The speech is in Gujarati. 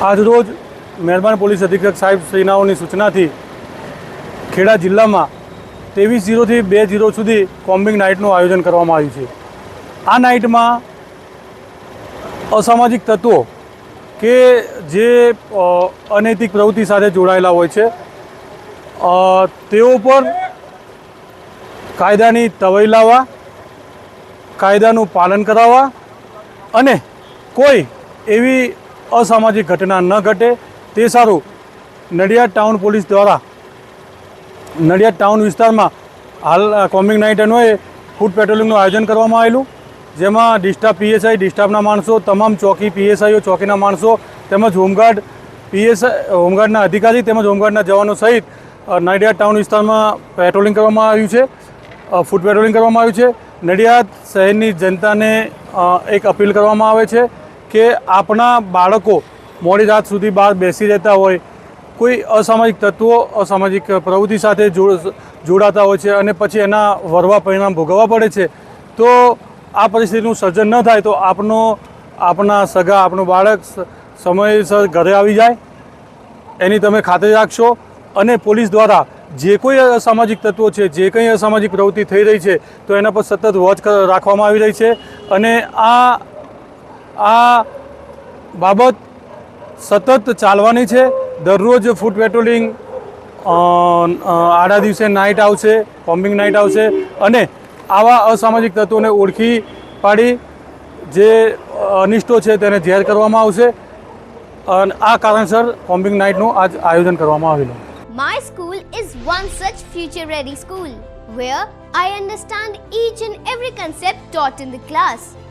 આજરોજ મહેરબાન પોલીસ અધિક્ષક સાહેબ શ્રીનાઓની સૂચનાથી ખેડા જિલ્લામાં ત્રેવીસ જીરોથી બે જીરો સુધી કોમ્બિંગ નાઇટનું આયોજન કરવામાં આવ્યું છે. આ નાઇટમાં અસામાજિક તત્વો કે જે અનૈતિક પ્રવૃત્તિ સાથે જોડાયેલા હોય છે તેઓ પર કાયદાની તવઈ લાવવા, કાયદાનું પાલન કરાવવા અને કોઈ એવી અસામાજિક ઘટના ન ઘટે. તે સારું. નડિયાદ ટાઉન પોલીસ દ્વારા, નડિયાદ ટાઉન વિસ્તારમાં હાલ કોમ્બિંગ નાઇટ અન્વયે ફૂડ પેટ્રોલિંગનું આયોજન કરવામાં આવેલું. જેમાં ડિસ્ટાફ પીએસઆઈ, ડિસ્ટાફના માણસો, તમામ ચોકી પીએસઆઈઓ, ચોકીના માણસો, તેમજ હોમગાર્ડ પીએસઆઈ હોમગાર્ડના અધિકારી તેમજ હોમગાર્ડના જવાનો સહિત નડિયાદ ટાઉન વિસ્તારમાં પેટ્રોલિંગ કરવામાં આવ્યું છે. ફૂડ પેટ્રોલિંગ કરવામાં આવ્યું છે. નડિયાદ શહેરની જનતાને એક અપીલ કરવામાં આવે છે. કે આપણા બાળકો મોડી રાત સુધી બહાર બેસી રહેતા હોય, કોઈ અસામાજિક તત્વો, અસામાજિક પ્રવૃત્તિ સાથે જોડાતા હોય છે અને પછી એના વરવા પરિણામ ભોગવવા પડે છે, તો આ પરિસ્થિતિનું સર્જન ન થાય તો આપનો, આપના સગા આપણું બાળક સમયસર ઘરે આવી જાય. એની તમે ખાતરી રાખશો અને પોલીસ દ્વારા જે કોઈ અસામાજિક તત્વો છે, જે કંઈ અસામાજિક પ્રવૃત્તિ થઈ રહી છે, તો એના પર સતત વોચ રાખવામાં આવી રહી છે અને આ આ બાબત સતત ચાલવાની છે. દરરોજ ફૂટ પેટ્રોલિંગ આડા દિવસે નાઇટ આવશે કોમ્બિંગ નાઇટ આવશે અને આવા અસામાજિક તત્વોને ઓળખી પાડી જે અનિષ્ટો છે તેને ઝેર કરવામાં આવશે. અને આ કારણસર કોમ્બિંગ નાઇટનું આજ આયોજન કરવામાં આવેલું. My school is one such future ready school, where I understand each and every concept taught in the class.